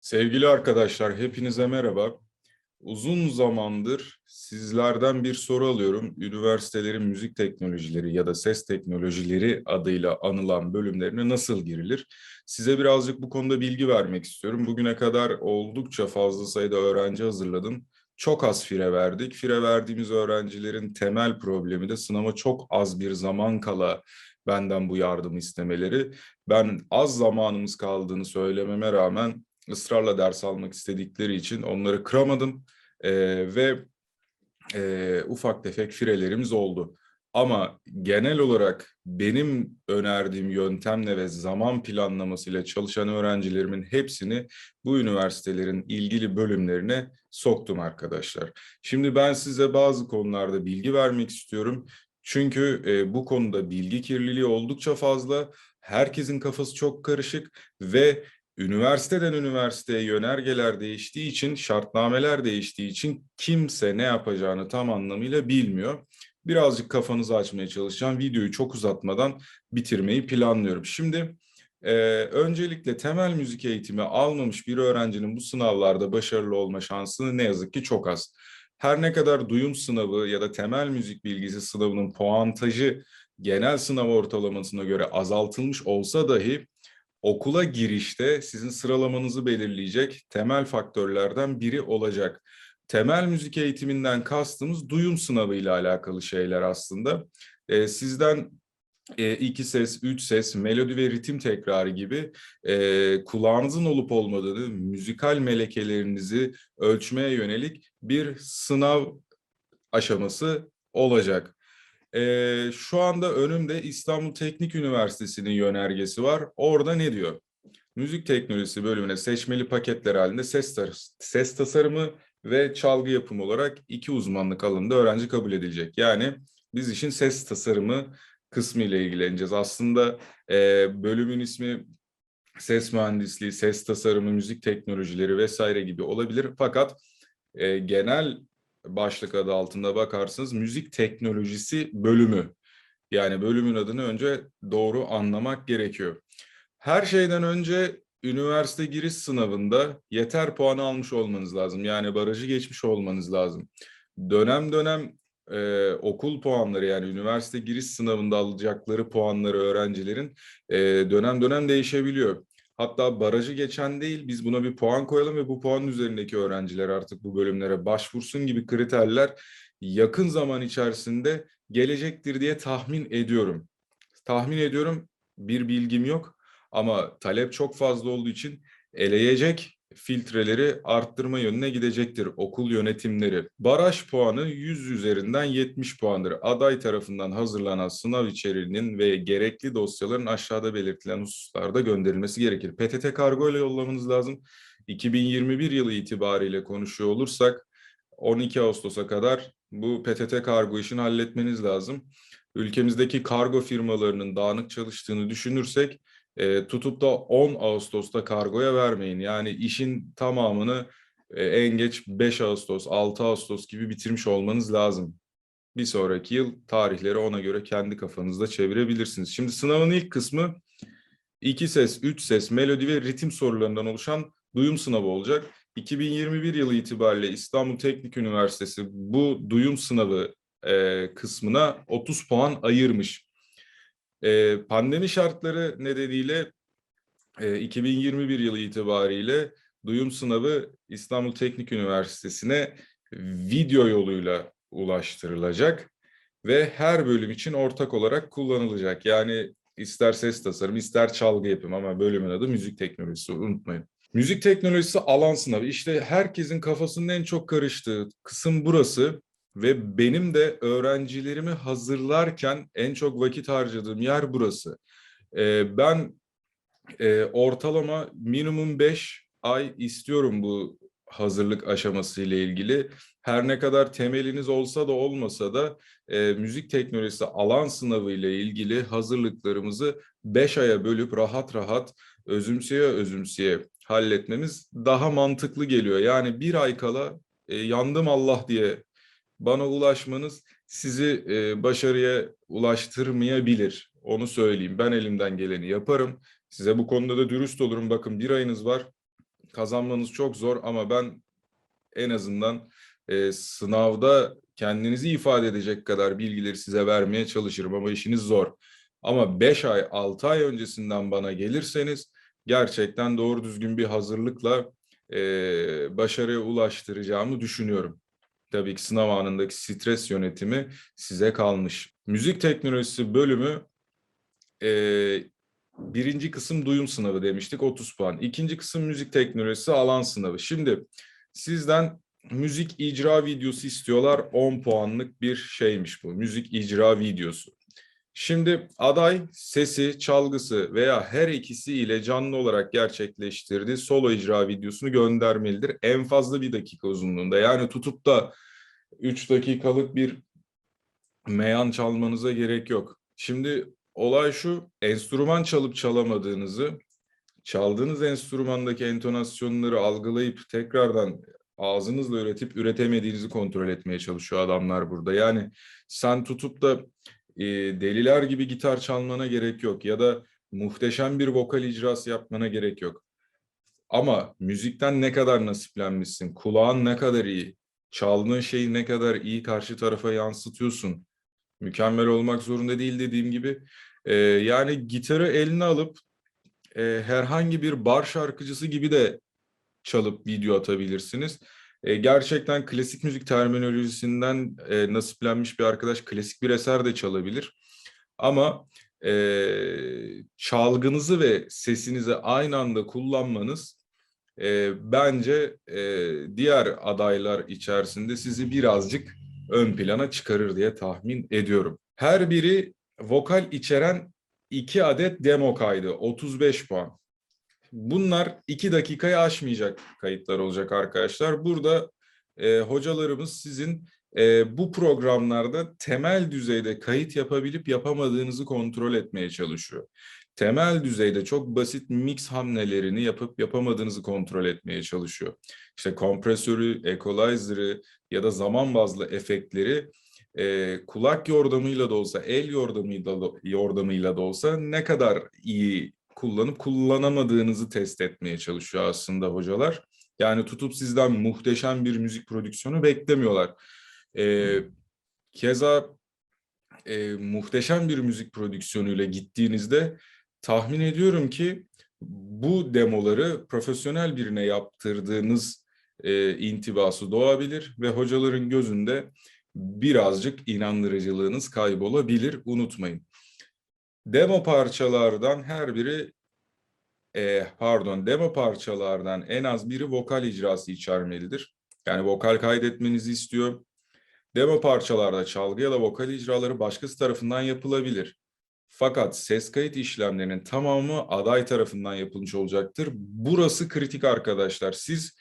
Sevgili arkadaşlar, hepinize merhaba. Uzun zamandır sizlerden bir soru alıyorum. Üniversitelerin müzik teknolojileri ya da ses teknolojileri adıyla anılan bölümlerine nasıl girilir? Size birazcık bu konuda bilgi vermek istiyorum. Bugüne kadar oldukça fazla sayıda öğrenci hazırladım. Çok az fire verdik. Fire verdiğimiz öğrencilerin temel problemi de sınava çok az bir zaman kala benden bu yardımı istemeleri. Ben az zamanımız kaldığını söylememe rağmen ısrarla ders almak istedikleri için onları kıramadım Ee, ve e, ufak tefek firelerimiz oldu. Ama genel olarak benim önerdiğim yöntemle ve zaman planlamasıyla çalışan öğrencilerimin hepsini bu üniversitelerin ilgili bölümlerine soktum arkadaşlar. Şimdi ben size bazı konularda bilgi vermek istiyorum. Çünkü e, bu konuda bilgi kirliliği oldukça fazla. Herkesin kafası çok karışık ve üniversiteden üniversiteye yönergeler değiştiği için, şartnameler değiştiği için kimse ne yapacağını tam anlamıyla bilmiyor. Birazcık kafanızı açmaya çalışacağım. Videoyu çok uzatmadan bitirmeyi planlıyorum. Şimdi e, öncelikle temel müzik eğitimi almamış bir öğrencinin bu sınavlarda başarılı olma şansı ne yazık ki çok az. Her ne kadar duyum sınavı ya da temel müzik bilgisi sınavının puantajı genel sınav ortalamasına göre azaltılmış olsa dahi okula girişte sizin sıralamanızı belirleyecek temel faktörlerden biri olacak. Temel müzik eğitiminden kastımız duyum sınavı ile alakalı şeyler aslında. Ee, sizden e, iki ses, üç ses, melodi ve ritim tekrarı gibi e, kulağınızın olup olmadığını, müzikal melekelerinizi ölçmeye yönelik bir sınav aşaması olacak. Ee, şu anda önümde İstanbul Teknik Üniversitesi'nin yönergesi var. Orada ne diyor? Müzik teknolojisi bölümüne seçmeli paketler halinde ses, tar- ses tasarımı ve çalgı yapımı olarak iki uzmanlık alanında öğrenci kabul edilecek. Yani biz işin ses tasarımı kısmı ile ilgileneceğiz. Aslında e, bölümün ismi ses mühendisliği, ses tasarımı, müzik teknolojileri vesaire gibi olabilir. Fakat e, genel başlık adı altında bakarsınız müzik teknolojisi bölümü. Yani bölümün adını önce doğru anlamak gerekiyor. Her şeyden önce üniversite giriş sınavında yeter puan almış olmanız lazım. Yani barajı geçmiş olmanız lazım. Dönem dönem e, okul puanları yani üniversite giriş sınavında alacakları puanları öğrencilerin e, dönem dönem değişebiliyor. Hatta barajı geçen değil biz buna bir puan koyalım ve bu puanın üzerindeki öğrenciler artık bu bölümlere başvursun gibi kriterler yakın zaman içerisinde gelecektir diye tahmin ediyorum. Tahmin ediyorum bir bilgim yok ama talep çok fazla olduğu için eleyecek filtreleri arttırma yönüne gidecektir okul yönetimleri. Baraj puanı 100 üzerinden 70 puandır. Aday tarafından hazırlanan sınav içeriğinin ve gerekli dosyaların aşağıda belirtilen hususlarda gönderilmesi gerekir. PTT kargo ile yollamanız lazım. 2021 yılı itibariyle konuşuyor olursak 12 Ağustos'a kadar bu PTT kargo işini halletmeniz lazım. Ülkemizdeki kargo firmalarının dağınık çalıştığını düşünürsek e, tutup da 10 Ağustos'ta kargoya vermeyin. Yani işin tamamını e, en geç 5 Ağustos, 6 Ağustos gibi bitirmiş olmanız lazım. Bir sonraki yıl tarihleri ona göre kendi kafanızda çevirebilirsiniz. Şimdi sınavın ilk kısmı iki ses, üç ses, melodi ve ritim sorularından oluşan duyum sınavı olacak. 2021 yılı itibariyle İstanbul Teknik Üniversitesi bu duyum sınavı e, kısmına 30 puan ayırmış. E, pandemi şartları nedeniyle e, 2021 yılı itibariyle duyum sınavı İstanbul Teknik Üniversitesi'ne video yoluyla ulaştırılacak ve her bölüm için ortak olarak kullanılacak. Yani ister ses tasarım, ister çalgı yapım ama bölümün adı müzik teknolojisi unutmayın. Müzik teknolojisi alan sınavı. İşte herkesin kafasının en çok karıştığı kısım burası ve benim de öğrencilerimi hazırlarken en çok vakit harcadığım yer burası. Ee, ben e, ortalama minimum 5 ay istiyorum bu hazırlık aşaması ile ilgili. Her ne kadar temeliniz olsa da olmasa da e, müzik teknolojisi alan sınavı ile ilgili hazırlıklarımızı 5 aya bölüp rahat rahat özümseye özümseye halletmemiz daha mantıklı geliyor. Yani bir ay kala e, yandım Allah diye bana ulaşmanız sizi e, başarıya ulaştırmayabilir. Onu söyleyeyim. Ben elimden geleni yaparım. Size bu konuda da dürüst olurum. Bakın bir ayınız var. kazanmanız çok zor ama ben en azından e, sınavda kendinizi ifade edecek kadar bilgileri size vermeye çalışırım ama işiniz zor. Ama 5 ay, 6 ay öncesinden bana gelirseniz gerçekten doğru düzgün bir hazırlıkla e, başarıya ulaştıracağımı düşünüyorum. Tabii ki sınav anındaki stres yönetimi size kalmış. Müzik teknolojisi bölümü e, birinci kısım duyum sınavı demiştik 30 puan. İkinci kısım müzik teknolojisi alan sınavı. Şimdi sizden müzik icra videosu istiyorlar 10 puanlık bir şeymiş bu. Müzik icra videosu. Şimdi aday sesi, çalgısı veya her ikisi ile canlı olarak gerçekleştirdiği solo icra videosunu göndermelidir. En fazla bir dakika uzunluğunda. Yani tutup da 3 dakikalık bir meyan çalmanıza gerek yok. Şimdi olay şu, enstrüman çalıp çalamadığınızı, çaldığınız enstrümandaki entonasyonları algılayıp tekrardan ağzınızla üretip üretemediğinizi kontrol etmeye çalışıyor adamlar burada. Yani sen tutup da e, deliler gibi gitar çalmana gerek yok ya da muhteşem bir vokal icrası yapmana gerek yok. Ama müzikten ne kadar nasiplenmişsin, kulağın ne kadar iyi, çaldığın şeyi ne kadar iyi karşı tarafa yansıtıyorsun. Mükemmel olmak zorunda değil dediğim gibi. E, yani gitarı eline alıp e, herhangi bir bar şarkıcısı gibi de çalıp video atabilirsiniz. E, gerçekten klasik müzik terminolojisinden e, nasiplenmiş bir arkadaş klasik bir eser de çalabilir. Ama e, çalgınızı ve sesinizi aynı anda kullanmanız e, bence e, diğer adaylar içerisinde sizi birazcık ön plana çıkarır diye tahmin ediyorum. Her biri vokal içeren iki adet demo kaydı, 35 puan. Bunlar iki dakikayı aşmayacak kayıtlar olacak arkadaşlar. Burada e, hocalarımız sizin e, bu programlarda temel düzeyde kayıt yapabilip yapamadığınızı kontrol etmeye çalışıyor. Temel düzeyde çok basit mix hamlelerini yapıp yapamadığınızı kontrol etmeye çalışıyor. İşte kompresörü, equalizer'ı ya da zaman bazlı efektleri e, kulak yordamıyla da olsa, el yordamıyla da, yordamıyla da olsa ne kadar iyi kullanıp kullanamadığınızı test etmeye çalışıyor aslında hocalar. Yani tutup sizden muhteşem bir müzik prodüksiyonu beklemiyorlar. E, keza e, muhteşem bir müzik prodüksiyonuyla gittiğinizde tahmin ediyorum ki bu demoları profesyonel birine yaptırdığınız e, intibası doğabilir ve hocaların gözünde birazcık inandırıcılığınız kaybolabilir. Unutmayın. Demo parçalardan her biri e, pardon demo parçalardan en az biri vokal icrası içermelidir. Yani vokal kaydetmenizi istiyor. Demo parçalarda çalgı ya da vokal icraları başkası tarafından yapılabilir. Fakat ses kayıt işlemlerinin tamamı aday tarafından yapılmış olacaktır. Burası kritik arkadaşlar. Siz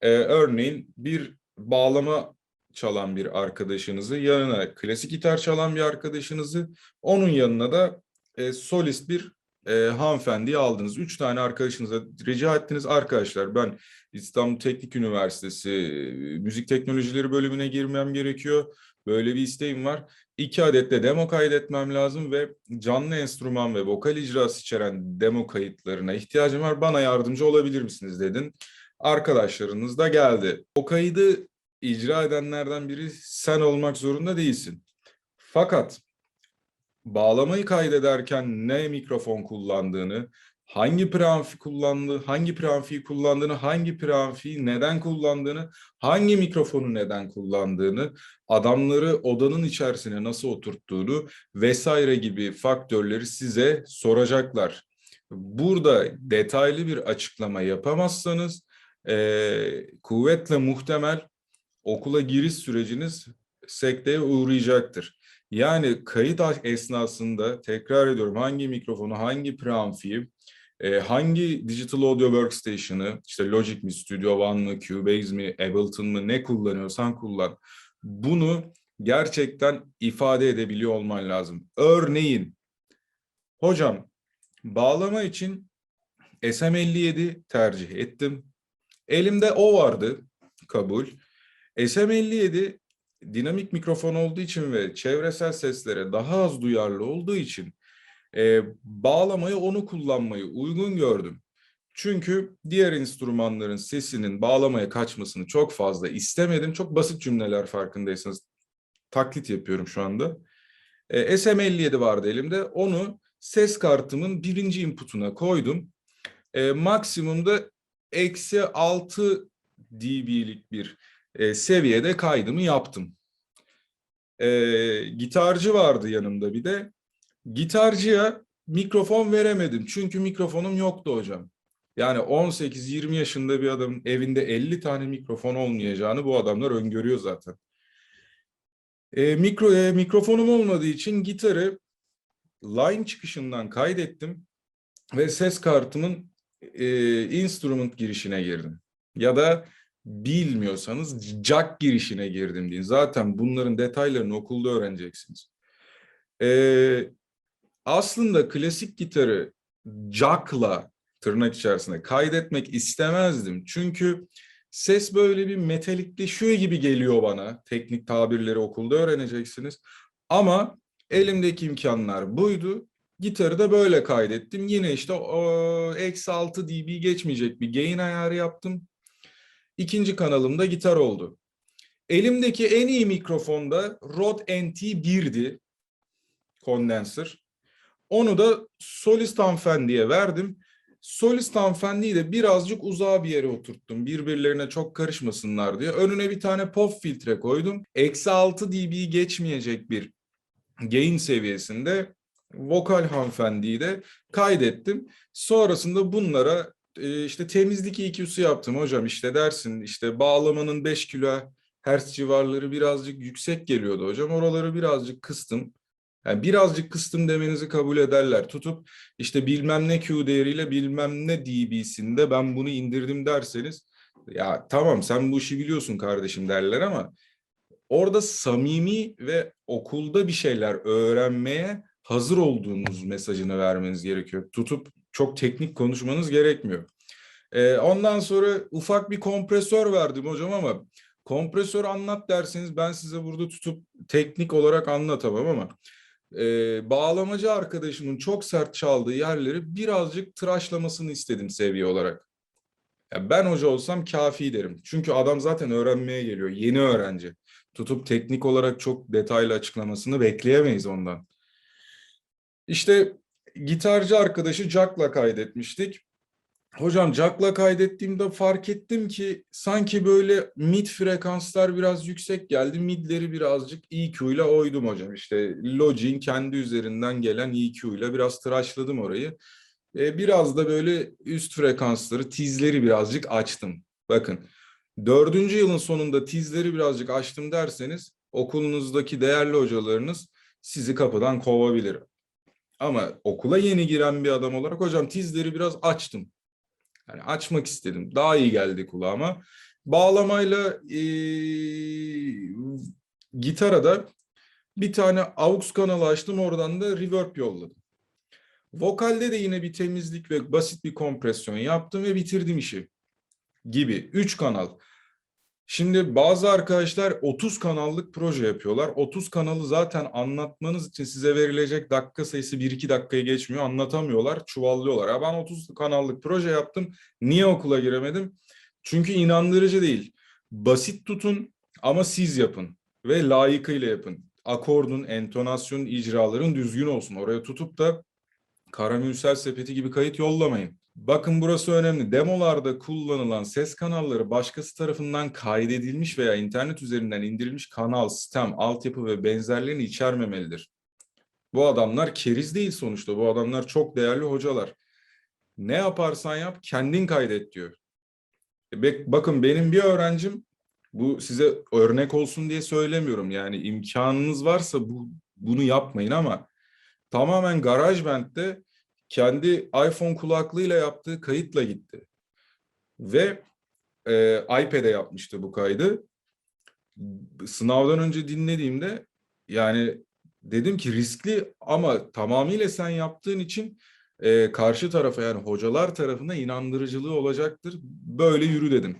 e, örneğin bir bağlama çalan bir arkadaşınızı, yanına klasik gitar çalan bir arkadaşınızı, onun yanına da e, solist bir e, hanımefendiyi aldınız. Üç tane arkadaşınıza rica ettiniz. Arkadaşlar ben İstanbul Teknik Üniversitesi e, Müzik Teknolojileri bölümüne girmem gerekiyor. Böyle bir isteğim var. İki adet de demo kaydetmem lazım ve canlı enstrüman ve vokal icrası içeren demo kayıtlarına ihtiyacım var. Bana yardımcı olabilir misiniz dedin. Arkadaşlarınız da geldi. O kaydı icra edenlerden biri sen olmak zorunda değilsin. Fakat bağlamayı kaydederken ne mikrofon kullandığını, hangi preamfi kullandığı, hangi preamfiyi kullandığını, hangi preamfiyi neden kullandığını, hangi mikrofonu neden kullandığını, adamları odanın içerisine nasıl oturttuğunu vesaire gibi faktörleri size soracaklar. Burada detaylı bir açıklama yapamazsanız e, kuvvetle muhtemel okula giriş süreciniz sekteye uğrayacaktır. Yani kayıt esnasında tekrar ediyorum hangi mikrofonu, hangi preamfiyi, e, hangi digital audio workstation'ı, işte Logic mi, Studio One mı, Cubase mi, Ableton mı ne kullanıyorsan kullan. Bunu gerçekten ifade edebiliyor olman lazım. Örneğin, hocam bağlama için SM57 tercih ettim. Elimde o vardı, kabul. SM57 dinamik mikrofon olduğu için ve çevresel seslere daha az duyarlı olduğu için e, bağlamayı onu kullanmayı uygun gördüm. Çünkü diğer enstrümanların sesinin bağlamaya kaçmasını çok fazla istemedim. Çok basit cümleler farkındaysanız taklit yapıyorum şu anda. E, SM57 vardı elimde. Onu ses kartımın birinci inputuna koydum. E, maksimumda eksi 6 dB'lik bir e, seviyede kaydımı yaptım. E, gitarcı vardı yanımda bir de. Gitarcıya mikrofon veremedim. Çünkü mikrofonum yoktu hocam. Yani 18-20 yaşında bir adamın evinde 50 tane mikrofon olmayacağını bu adamlar öngörüyor zaten. E, mikro, e, mikrofonum olmadığı için gitarı line çıkışından kaydettim ve ses kartımın e, instrument girişine girdim. Ya da bilmiyorsanız jack girişine girdim deyin. Zaten bunların detaylarını okulda öğreneceksiniz. E, aslında klasik gitarı jackla tırnak içerisinde kaydetmek istemezdim. Çünkü ses böyle bir metalikleşiyor gibi geliyor bana. Teknik tabirleri okulda öğreneceksiniz. Ama elimdeki imkanlar buydu. Gitarı da böyle kaydettim. Yine işte eksi 6 dB geçmeyecek bir gain ayarı yaptım. İkinci kanalımda gitar oldu. Elimdeki en iyi mikrofon da Rode NT1'di. Condenser. Onu da solist hanımefendiye verdim. Solist hanımefendiyi de birazcık uzağa bir yere oturttum. Birbirlerine çok karışmasınlar diye. Önüne bir tane pop filtre koydum. Eksi 6 dB geçmeyecek bir gain seviyesinde vokal hanımefendiyi de kaydettim. Sonrasında bunlara e, işte temizlik EQ'su yaptım hocam işte dersin işte bağlamanın 5 kilo hertz civarları birazcık yüksek geliyordu hocam. Oraları birazcık kıstım. Yani birazcık kıstım demenizi kabul ederler. Tutup işte bilmem ne Q değeriyle bilmem ne dB'sinde ben bunu indirdim derseniz ya tamam sen bu işi biliyorsun kardeşim derler ama orada samimi ve okulda bir şeyler öğrenmeye hazır olduğunuz mesajını vermeniz gerekiyor. Tutup çok teknik konuşmanız gerekmiyor. Ee, ondan sonra ufak bir kompresör verdim hocam ama kompresör anlat derseniz ben size burada tutup teknik olarak anlatamam ama e, bağlamacı arkadaşımın çok sert çaldığı yerleri birazcık tıraşlamasını istedim seviye olarak. Ben hoca olsam kafi derim. Çünkü adam zaten öğrenmeye geliyor. Yeni öğrenci. Tutup teknik olarak çok detaylı açıklamasını bekleyemeyiz ondan. İşte gitarcı arkadaşı Jack'la kaydetmiştik. Hocam Jack'la kaydettiğimde fark ettim ki sanki böyle mid frekanslar biraz yüksek geldi. Midleri birazcık EQ ile oydum hocam. İşte Logic'in kendi üzerinden gelen EQ ile biraz tıraşladım orayı. Ee, biraz da böyle üst frekansları, tizleri birazcık açtım. Bakın dördüncü yılın sonunda tizleri birazcık açtım derseniz okulunuzdaki değerli hocalarınız sizi kapıdan kovabilir. Ama okula yeni giren bir adam olarak hocam tizleri biraz açtım. Yani açmak istedim. Daha iyi geldi kulağıma. Bağlamayla e, gitara da bir tane aux kanalı açtım. Oradan da reverb yolladım. Vokalde de yine bir temizlik ve basit bir kompresyon yaptım ve bitirdim işi. Gibi. Üç kanal. Şimdi bazı arkadaşlar 30 kanallık proje yapıyorlar. 30 kanalı zaten anlatmanız için size verilecek dakika sayısı 1-2 dakikayı geçmiyor. Anlatamıyorlar, çuvallıyorlar. Ya ben 30 kanallık proje yaptım. Niye okula giremedim? Çünkü inandırıcı değil. Basit tutun ama siz yapın ve layıkıyla yapın. Akordun, entonasyonun, icraların düzgün olsun. Oraya tutup da karamürsel sepeti gibi kayıt yollamayın. Bakın burası önemli. Demolarda kullanılan ses kanalları başkası tarafından kaydedilmiş veya internet üzerinden indirilmiş kanal, sistem, altyapı ve benzerlerini içermemelidir. Bu adamlar keriz değil sonuçta. Bu adamlar çok değerli hocalar. Ne yaparsan yap kendin kaydet diyor. E, bakın benim bir öğrencim bu size örnek olsun diye söylemiyorum. Yani imkanınız varsa bu, bunu yapmayın ama tamamen GarageBand'de kendi iPhone kulaklığıyla yaptığı kayıtla gitti. Ve e, iPad'e yapmıştı bu kaydı. Sınavdan önce dinlediğimde yani dedim ki riskli ama tamamıyla sen yaptığın için e, karşı tarafa yani hocalar tarafına inandırıcılığı olacaktır. Böyle yürü dedim.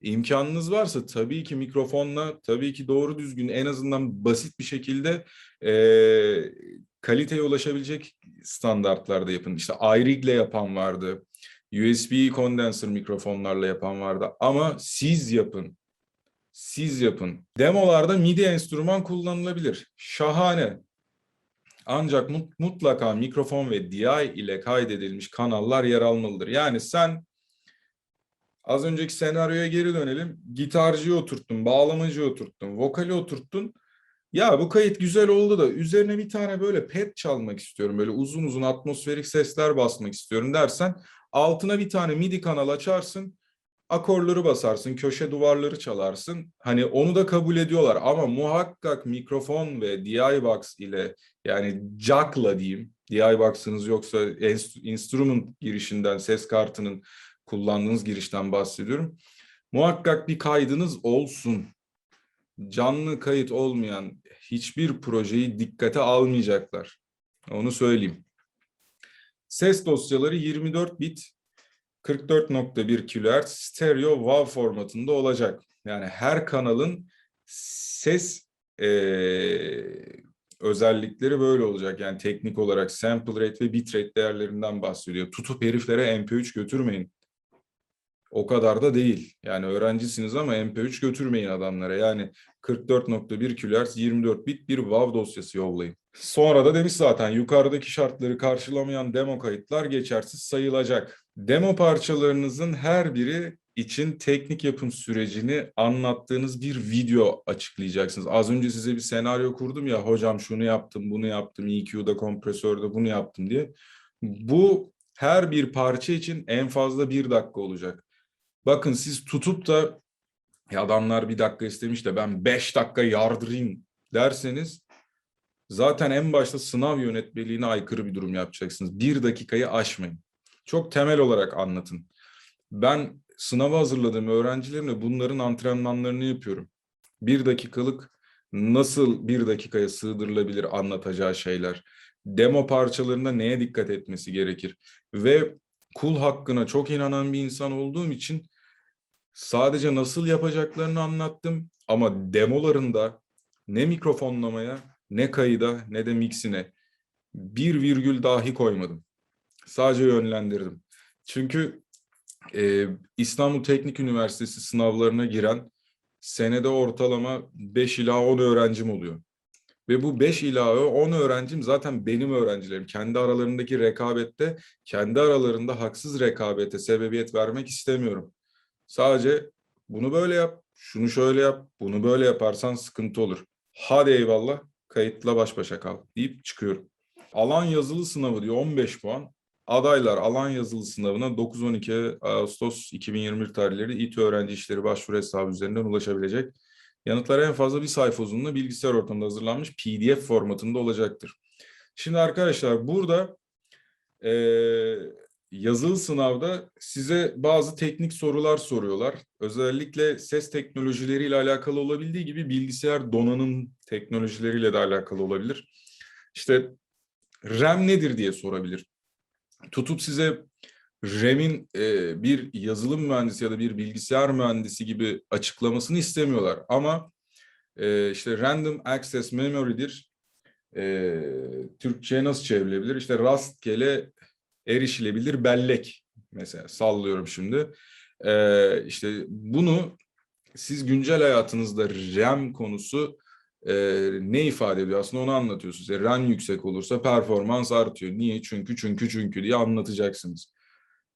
İmkanınız varsa tabii ki mikrofonla, tabii ki doğru düzgün en azından basit bir şekilde e, kaliteye ulaşabilecek standartlarda yapın. İşte iRig'le yapan vardı. USB condenser mikrofonlarla yapan vardı ama siz yapın. Siz yapın. Demolarda MIDI enstrüman kullanılabilir. Şahane. Ancak mut- mutlaka mikrofon ve DI ile kaydedilmiş kanallar yer almalıdır. Yani sen az önceki senaryoya geri dönelim. Gitarcıyı oturttun, bağlamacıyı oturttun, vokali oturttun. Ya bu kayıt güzel oldu da üzerine bir tane böyle pad çalmak istiyorum. Böyle uzun uzun atmosferik sesler basmak istiyorum dersen altına bir tane MIDI kanal açarsın. Akorları basarsın, köşe duvarları çalarsın. Hani onu da kabul ediyorlar ama muhakkak mikrofon ve DI box ile yani jack'la diyeyim. DI box'ınız yoksa instrument girişinden, ses kartının kullandığınız girişten bahsediyorum. Muhakkak bir kaydınız olsun canlı kayıt olmayan hiçbir projeyi dikkate almayacaklar. Onu söyleyeyim. Ses dosyaları 24 bit 44.1 kHz stereo WAV formatında olacak. Yani her kanalın ses eee, özellikleri böyle olacak. Yani teknik olarak sample rate ve bitrate değerlerinden bahsediyor. Tutup heriflere MP3 götürmeyin. O kadar da değil. Yani öğrencisiniz ama MP3 götürmeyin adamlara. Yani 44.1 kHz 24 bit bir WAV dosyası yollayın. Sonra da demiş zaten yukarıdaki şartları karşılamayan demo kayıtlar geçersiz sayılacak. Demo parçalarınızın her biri için teknik yapım sürecini anlattığınız bir video açıklayacaksınız. Az önce size bir senaryo kurdum ya hocam şunu yaptım, bunu yaptım, EQ'da, kompresörde bunu yaptım diye. Bu her bir parça için en fazla bir dakika olacak. Bakın siz tutup da ya adamlar bir dakika istemiş de ben beş dakika yardırayım derseniz zaten en başta sınav yönetmeliğine aykırı bir durum yapacaksınız. Bir dakikayı aşmayın. Çok temel olarak anlatın. Ben sınava hazırladığım öğrencilerimle bunların antrenmanlarını yapıyorum. Bir dakikalık nasıl bir dakikaya sığdırılabilir anlatacağı şeyler. Demo parçalarında neye dikkat etmesi gerekir. Ve kul hakkına çok inanan bir insan olduğum için sadece nasıl yapacaklarını anlattım ama demolarında ne mikrofonlamaya ne kayıda ne de mixine bir virgül dahi koymadım. Sadece yönlendirdim. Çünkü e, İstanbul Teknik Üniversitesi sınavlarına giren senede ortalama 5 ila 10 öğrencim oluyor. Ve bu 5 ila 10 öğrencim zaten benim öğrencilerim. Kendi aralarındaki rekabette, kendi aralarında haksız rekabete sebebiyet vermek istemiyorum. Sadece bunu böyle yap, şunu şöyle yap, bunu böyle yaparsan sıkıntı olur. Hadi eyvallah, kayıtla baş başa kal deyip çıkıyorum. Alan yazılı sınavı diyor 15 puan. Adaylar alan yazılı sınavına 9-12 Ağustos 2021 tarihleri İTÜ Öğrenci İşleri başvuru hesabı üzerinden ulaşabilecek. Yanıtlar en fazla bir sayfa uzunluğunda bilgisayar ortamında hazırlanmış PDF formatında olacaktır. Şimdi arkadaşlar burada e, yazılı sınavda size bazı teknik sorular soruyorlar. Özellikle ses teknolojileriyle alakalı olabildiği gibi bilgisayar donanım teknolojileriyle de alakalı olabilir. İşte RAM nedir diye sorabilir. Tutup size RAM'in e, bir yazılım mühendisi ya da bir bilgisayar mühendisi gibi açıklamasını istemiyorlar. Ama e, işte Random Access Memory'dir. E, Türkçe'ye nasıl çevrilebilir? İşte rastgele erişilebilir bellek mesela sallıyorum şimdi. E, işte bunu siz güncel hayatınızda RAM konusu e, ne ifade ediyor aslında onu anlatıyorsunuz. Yani RAM yüksek olursa performans artıyor. Niye? Çünkü çünkü çünkü diye anlatacaksınız.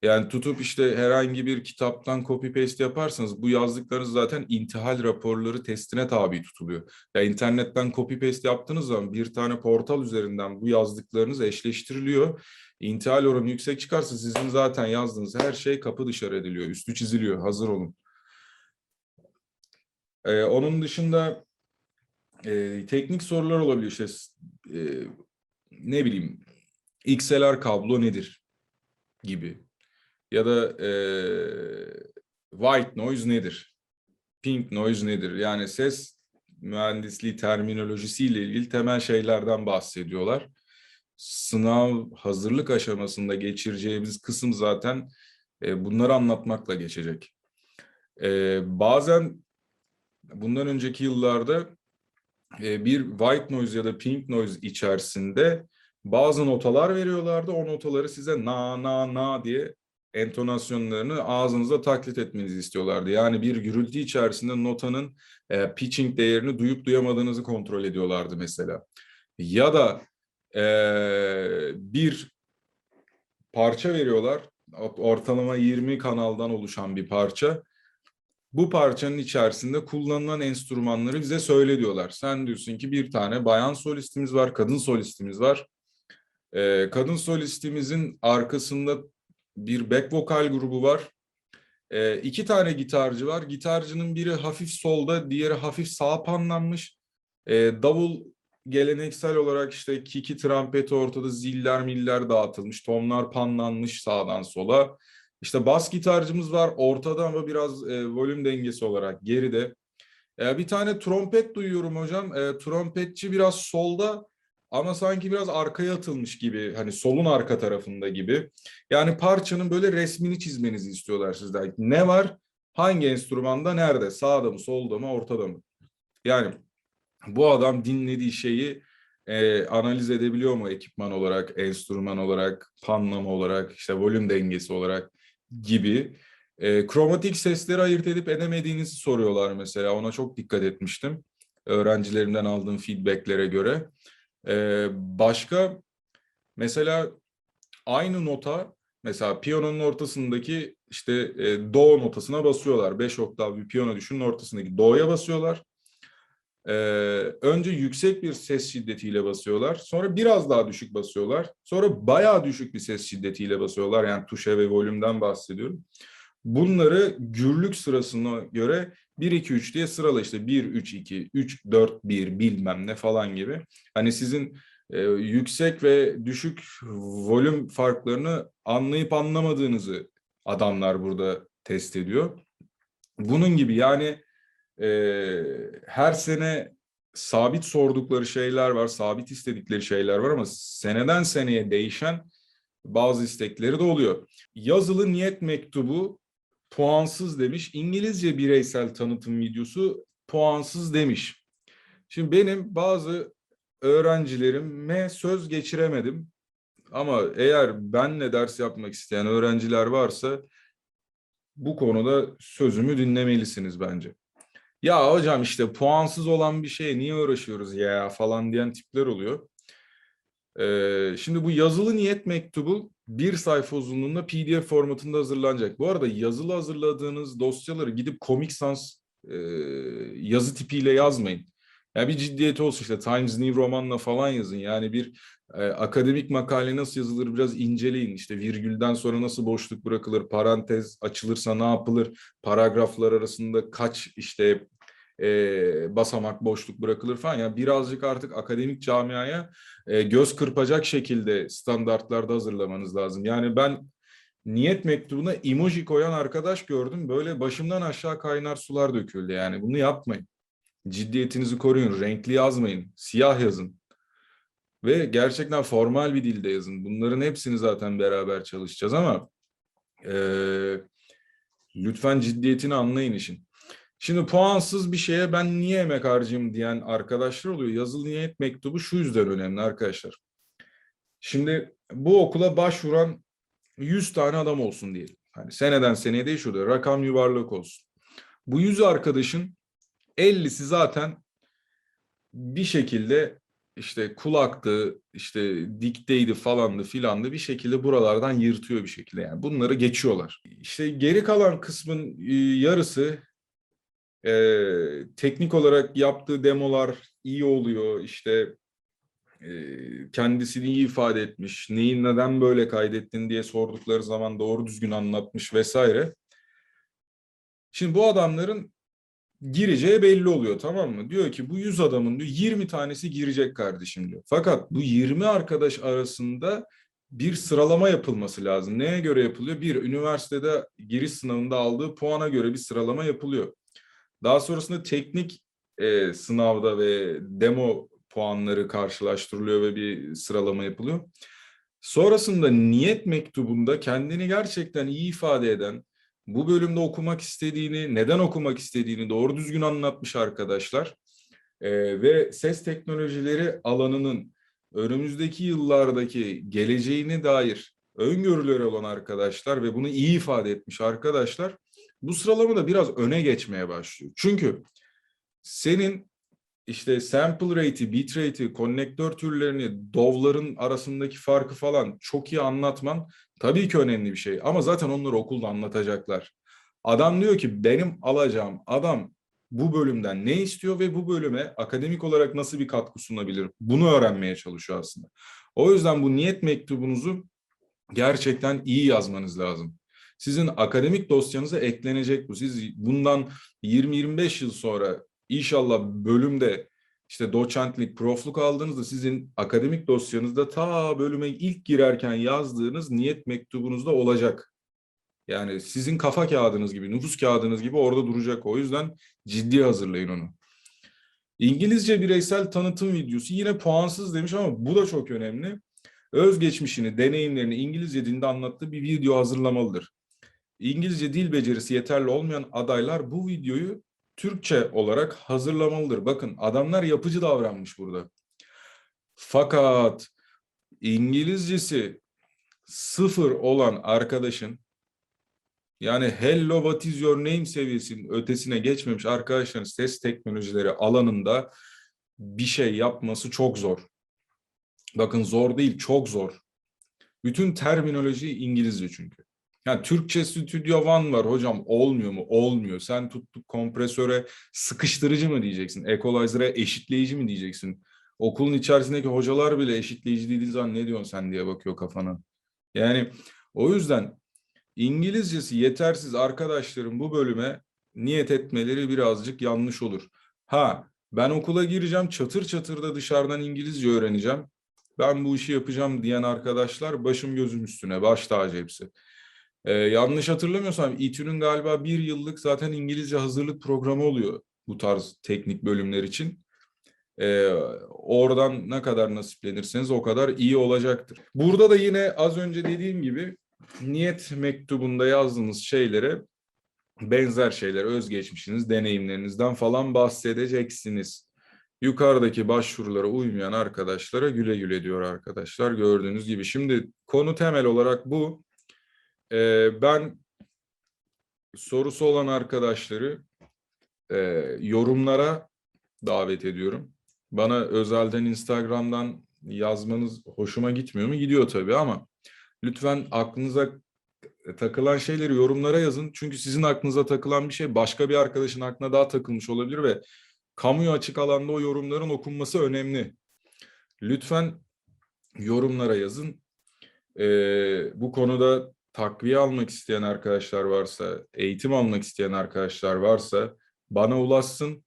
Yani tutup işte herhangi bir kitaptan copy paste yaparsanız bu yazdıklarınız zaten intihal raporları testine tabi tutuluyor. Ya internetten copy paste yaptığınız zaman bir tane portal üzerinden bu yazdıklarınız eşleştiriliyor. İntihal oranı yüksek çıkarsa sizin zaten yazdığınız her şey kapı dışarı ediliyor. Üstü çiziliyor. Hazır olun. Ee, onun dışında e, teknik sorular olabiliyor işte e, ne bileyim XLR kablo nedir gibi ya da e, white noise nedir pink noise nedir yani ses mühendisliği terminolojisiyle ilgili temel şeylerden bahsediyorlar. Sınav hazırlık aşamasında geçireceğimiz kısım zaten e, bunları anlatmakla geçecek. E, bazen bundan önceki yıllarda e, bir white noise ya da pink noise içerisinde bazı notalar veriyorlardı. O notaları size na na na diye entonasyonlarını ağzınıza taklit etmenizi istiyorlardı. Yani bir gürültü içerisinde notanın e, pitching değerini duyup duyamadığınızı kontrol ediyorlardı mesela. Ya da e, bir parça veriyorlar, ortalama 20 kanaldan oluşan bir parça. Bu parçanın içerisinde kullanılan enstrümanları bize söyle diyorlar. Sen diyorsun ki bir tane bayan solistimiz var, kadın solistimiz var. Ee, kadın solistimizin arkasında bir back vokal grubu var. Ee, iki tane gitarcı var. Gitarcının biri hafif solda, diğeri hafif sağ panlanmış. Ee, davul geleneksel olarak işte kiki, trampeti ortada, ziller, miller dağıtılmış, tonlar panlanmış sağdan sola. İşte bas gitarcımız var ortada ama biraz e, volüm dengesi olarak geride. E, bir tane trompet duyuyorum hocam. E, trompetçi biraz solda ama sanki biraz arkaya atılmış gibi. Hani solun arka tarafında gibi. Yani parçanın böyle resmini çizmenizi istiyorlar sizden. Ne var? Hangi enstrümanda nerede? Sağda mı, solda mı, ortada mı? Yani bu adam dinlediği şeyi e, analiz edebiliyor mu ekipman olarak, enstrüman olarak, panlama olarak, işte volüm dengesi olarak gibi. E, kromatik sesleri ayırt edip edemediğinizi soruyorlar mesela. Ona çok dikkat etmiştim. Öğrencilerimden aldığım feedbacklere göre. E, başka mesela aynı nota mesela piyanonun ortasındaki işte e, do notasına basıyorlar. Beş oktav bir piyano düşünün ortasındaki do'ya basıyorlar. Ee, önce yüksek bir ses şiddetiyle basıyorlar. Sonra biraz daha düşük basıyorlar. Sonra bayağı düşük bir ses şiddetiyle basıyorlar. Yani tuşe ve volümden bahsediyorum. Bunları gürlük sırasına göre 1, 2, 3 diye sırala işte 1, 3, 2, 3, 4, 1 bilmem ne falan gibi. Hani sizin e, yüksek ve düşük volüm farklarını anlayıp anlamadığınızı adamlar burada test ediyor. Bunun gibi yani e, her sene sabit sordukları şeyler var, sabit istedikleri şeyler var ama seneden seneye değişen bazı istekleri de oluyor. Yazılı niyet mektubu puansız demiş. İngilizce bireysel tanıtım videosu puansız demiş. Şimdi benim bazı öğrencilerime söz geçiremedim. Ama eğer benle ders yapmak isteyen öğrenciler varsa bu konuda sözümü dinlemelisiniz bence ya hocam işte puansız olan bir şeye niye uğraşıyoruz ya falan diyen tipler oluyor. Şimdi bu yazılı niyet mektubu bir sayfa uzunluğunda PDF formatında hazırlanacak. Bu arada yazılı hazırladığınız dosyaları gidip Comic Sans e, yazı tipiyle yazmayın. Yani bir ciddiyeti olsun işte Times New Roman'la falan yazın. Yani bir e, akademik makale nasıl yazılır biraz inceleyin. İşte virgülden sonra nasıl boşluk bırakılır, parantez açılırsa ne yapılır, paragraflar arasında kaç işte e, basamak boşluk bırakılır falan. Yani birazcık artık akademik camiaya e, göz kırpacak şekilde standartlarda hazırlamanız lazım. Yani ben niyet mektubuna emoji koyan arkadaş gördüm. Böyle başımdan aşağı kaynar sular döküldü yani. Bunu yapmayın. Ciddiyetinizi koruyun. Renkli yazmayın. Siyah yazın. Ve gerçekten formal bir dilde yazın. Bunların hepsini zaten beraber çalışacağız ama e, lütfen ciddiyetini anlayın işin. Şimdi puansız bir şeye ben niye emek harcayayım diyen arkadaşlar oluyor. Yazılı niyet mektubu şu yüzden önemli arkadaşlar. Şimdi bu okula başvuran 100 tane adam olsun diyelim. Hani seneden seneye değişiyor. Rakam yuvarlak olsun. Bu 100 arkadaşın 50'si zaten bir şekilde işte kulaktı, işte dikteydi falandı filandı bir şekilde buralardan yırtıyor bir şekilde yani bunları geçiyorlar. İşte geri kalan kısmın e, yarısı e, teknik olarak yaptığı demolar iyi oluyor. İşte e, kendisini iyi ifade etmiş. Neyi neden böyle kaydettin diye sordukları zaman doğru düzgün anlatmış vesaire. Şimdi bu adamların gireceği belli oluyor tamam mı? Diyor ki bu 100 adamın diyor 20 tanesi girecek kardeşim diyor. Fakat bu 20 arkadaş arasında bir sıralama yapılması lazım. Neye göre yapılıyor? Bir, üniversitede giriş sınavında aldığı puana göre bir sıralama yapılıyor. Daha sonrasında teknik e, sınavda ve demo puanları karşılaştırılıyor ve bir sıralama yapılıyor. Sonrasında niyet mektubunda kendini gerçekten iyi ifade eden, bu bölümde okumak istediğini, neden okumak istediğini doğru düzgün anlatmış arkadaşlar. Ee, ve ses teknolojileri alanının önümüzdeki yıllardaki geleceğine dair öngörüleri olan arkadaşlar ve bunu iyi ifade etmiş arkadaşlar bu sıralamada biraz öne geçmeye başlıyor. Çünkü senin işte sample rate'i, bit rate'i, konnektör türlerini, dovların arasındaki farkı falan çok iyi anlatman tabii ki önemli bir şey. Ama zaten onları okulda anlatacaklar. Adam diyor ki benim alacağım adam bu bölümden ne istiyor ve bu bölüme akademik olarak nasıl bir katkı sunabilir? Bunu öğrenmeye çalışıyor aslında. O yüzden bu niyet mektubunuzu gerçekten iyi yazmanız lazım. Sizin akademik dosyanıza eklenecek bu. Siz bundan 20-25 yıl sonra inşallah bölümde işte doçentlik, profluk aldığınızda sizin akademik dosyanızda ta bölüme ilk girerken yazdığınız niyet mektubunuzda olacak. Yani sizin kafa kağıdınız gibi, nüfus kağıdınız gibi orada duracak. O yüzden ciddi hazırlayın onu. İngilizce bireysel tanıtım videosu yine puansız demiş ama bu da çok önemli. Özgeçmişini, deneyimlerini İngilizce dilinde anlattığı bir video hazırlamalıdır. İngilizce dil becerisi yeterli olmayan adaylar bu videoyu Türkçe olarak hazırlamalıdır. Bakın adamlar yapıcı davranmış burada. Fakat İngilizcesi sıfır olan arkadaşın yani hello what is your name seviyesinin ötesine geçmemiş arkadaşların ses teknolojileri alanında bir şey yapması çok zor. Bakın zor değil, çok zor. Bütün terminoloji İngilizce çünkü. Yani Türkçe Studio One var hocam olmuyor mu? Olmuyor. Sen tuttuk kompresöre sıkıştırıcı mı diyeceksin? Equalizer'a eşitleyici mi diyeceksin? Okulun içerisindeki hocalar bile eşitleyici değil zaman ne diyorsun sen diye bakıyor kafana. Yani o yüzden İngilizcesi yetersiz arkadaşların bu bölüme niyet etmeleri birazcık yanlış olur. Ha ben okula gireceğim çatır çatır da dışarıdan İngilizce öğreneceğim. Ben bu işi yapacağım diyen arkadaşlar başım gözüm üstüne baş tacı hepsi. Ee, yanlış hatırlamıyorsam İTÜ'nün galiba bir yıllık zaten İngilizce hazırlık programı oluyor bu tarz teknik bölümler için. Ee, oradan ne kadar nasiplenirseniz o kadar iyi olacaktır. Burada da yine az önce dediğim gibi niyet mektubunda yazdığınız şeylere benzer şeyler, özgeçmişiniz, deneyimlerinizden falan bahsedeceksiniz. Yukarıdaki başvurulara uymayan arkadaşlara güle güle diyor arkadaşlar gördüğünüz gibi. Şimdi konu temel olarak bu. Ee, ben sorusu olan arkadaşları e, yorumlara davet ediyorum. Bana özelden Instagram'dan yazmanız hoşuma gitmiyor mu? Gidiyor tabii ama lütfen aklınıza takılan şeyleri yorumlara yazın. Çünkü sizin aklınıza takılan bir şey başka bir arkadaşın aklına daha takılmış olabilir ve kamuya açık alanda o yorumların okunması önemli. Lütfen yorumlara yazın. Ee, bu konuda takviye almak isteyen arkadaşlar varsa, eğitim almak isteyen arkadaşlar varsa bana ulaşsın.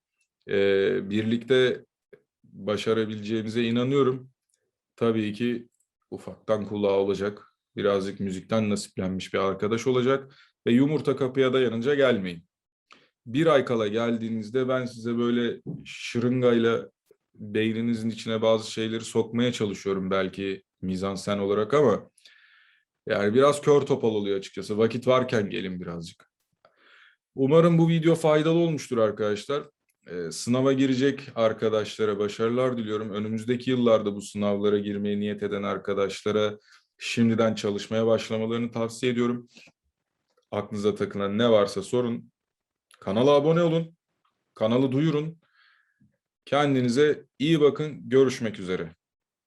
Ee, birlikte başarabileceğimize inanıyorum. Tabii ki ufaktan kulağı olacak. Birazcık müzikten nasiplenmiş bir arkadaş olacak. Ve yumurta kapıya dayanınca gelmeyin. Bir ay kala geldiğinizde ben size böyle şırıngayla beyninizin içine bazı şeyleri sokmaya çalışıyorum belki mizansen olarak ama yani biraz kör topal oluyor açıkçası. Vakit varken gelin birazcık. Umarım bu video faydalı olmuştur arkadaşlar. Ee, sınava girecek arkadaşlara başarılar diliyorum. Önümüzdeki yıllarda bu sınavlara girmeye niyet eden arkadaşlara şimdiden çalışmaya başlamalarını tavsiye ediyorum. Aklınıza takılan ne varsa sorun. Kanala abone olun. Kanalı duyurun. Kendinize iyi bakın. Görüşmek üzere.